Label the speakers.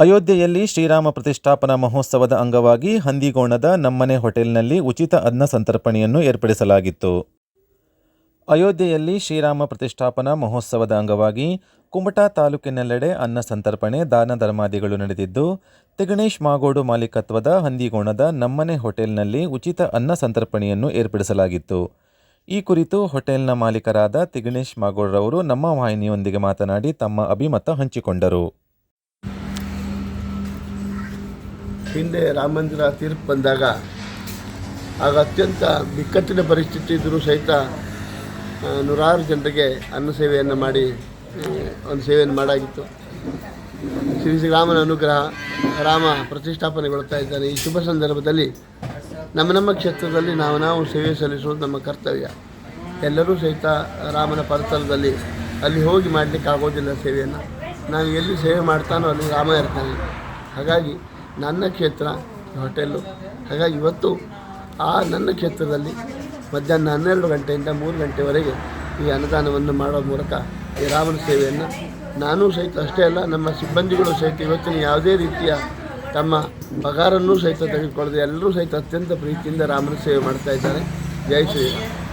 Speaker 1: ಅಯೋಧ್ಯೆಯಲ್ಲಿ ಶ್ರೀರಾಮ ಪ್ರತಿಷ್ಠಾಪನಾ ಮಹೋತ್ಸವದ ಅಂಗವಾಗಿ ಹಂದಿಗೋಣದ ನಮ್ಮನೆ ಹೋಟೆಲ್ನಲ್ಲಿ ಉಚಿತ ಅನ್ನ ಸಂತರ್ಪಣೆಯನ್ನು ಏರ್ಪಡಿಸಲಾಗಿತ್ತು. ಅಯೋಧ್ಯೆಯಲ್ಲಿ ಶ್ರೀರಾಮ ಪ್ರತಿಷ್ಠಾಪನಾ ಮಹೋತ್ಸವದ ಅಂಗವಾಗಿ ಕುಮಟಾ ತಾಲೂಕಿನೆಲ್ಲೆಡೆ ಅನ್ನ ಸಂತರ್ಪಣೆ, ದಾನ ಧರ್ಮಾದಿಗಳು ನಡೆದಿದ್ದು, ತಿಗಣೇಶ್ ಮಾಗೋಡು ಮಾಲೀಕತ್ವದ ಹಂದಿಗೋಣದ ನಮ್ಮನೆ ಹೋಟೆಲ್ನಲ್ಲಿ ಉಚಿತ ಅನ್ನ ಸಂತರ್ಪಣೆಯನ್ನು ಏರ್ಪಡಿಸಲಾಗಿತ್ತು. ಈ ಕುರಿತು ಹೋಟೆಲ್ನ ಮಾಲೀಕರಾದ ತಿಗಣೇಶ್ ಮಾಗೋಡ್ರವರು ನಮ್ಮ ವಾಹಿನಿಯೊಂದಿಗೆ ಮಾತನಾಡಿ ತಮ್ಮ ಅಭಿಮತ ಹಂಚಿಕೊಂಡರು.
Speaker 2: ಹಿಂದೆ ರಾಮ ಮಂದಿರ ತೀರ್ಪು ಬಂದಾಗ ಆಗ ಅತ್ಯಂತ ಬಿಕ್ಕಟ್ಟಿನ ಪರಿಸ್ಥಿತಿ ಇದ್ದರೂ ಸಹಿತ ನೂರಾರು ಜನರಿಗೆ ಅನ್ನ ಸೇವೆಯನ್ನು ಮಾಡಿ ಒಂದು ಸೇವೆಯನ್ನು ಮಾಡಾಗಿತ್ತು. ಶ್ರೀ ಶ್ರೀರಾಮನ ಅನುಗ್ರಹ ರಾಮ ಪ್ರತಿಷ್ಠಾಪನೆಗೊಳ್ತಾ ಇದ್ದಾನೆ. ಈ ಶುಭ ಸಂದರ್ಭದಲ್ಲಿ ನಮ್ಮ ನಮ್ಮ ಕ್ಷೇತ್ರದಲ್ಲಿ ನಾವು ನಾವು ಸೇವೆ ಸಲ್ಲಿಸುವುದು ನಮ್ಮ ಕರ್ತವ್ಯ. ಎಲ್ಲರೂ ಸಹಿತ ರಾಮನ ಪರಿಸರದಲ್ಲಿ ಅಲ್ಲಿ ಹೋಗಿ ಮಾಡಲಿಕ್ಕೆ ಆಗೋದಿಲ್ಲ ಸೇವೆಯನ್ನು. ನಾವು ಎಲ್ಲಿ ಸೇವೆ ಮಾಡ್ತಾನೋ ಅಲ್ಲಿ ರಾಮ ಇರ್ತಾನೆ. ಹಾಗಾಗಿ ನನ್ನ ಕ್ಷೇತ್ರ ಹೋಟೆಲ್ಲು. ಹಾಗಾಗಿ ಇವತ್ತು ಆ ನನ್ನ ಕ್ಷೇತ್ರದಲ್ಲಿ ಮಧ್ಯಾಹ್ನ ಹನ್ನೆರಡು ಗಂಟೆಯಿಂದ ಮೂರು ಗಂಟೆವರೆಗೆ ಈ ಅನುದಾನವನ್ನು ಮಾಡುವ ಮೂಲಕ ಈ ರಾಮನ ಸೇವೆಯನ್ನು ನಾನೂ ಸಹಿತ ಅಷ್ಟೇ ಅಲ್ಲ, ನಮ್ಮ ಸಿಬ್ಬಂದಿಗಳು ಸಹಿತ ಇವತ್ತಿನ ಯಾವುದೇ ರೀತಿಯ ತಮ್ಮ ಪಗಾರನ್ನೂ ಸಹಿತ ತೆಗೆದುಕೊಳ್ಳದೆ ಎಲ್ಲರೂ ಸಹಿತ ಅತ್ಯಂತ ಪ್ರೀತಿಯಿಂದ ರಾಮನ ಸೇವೆ ಮಾಡ್ತಾ ಇದ್ದಾರೆ. ಜೈ ಶ್ರೀರಾಮ್.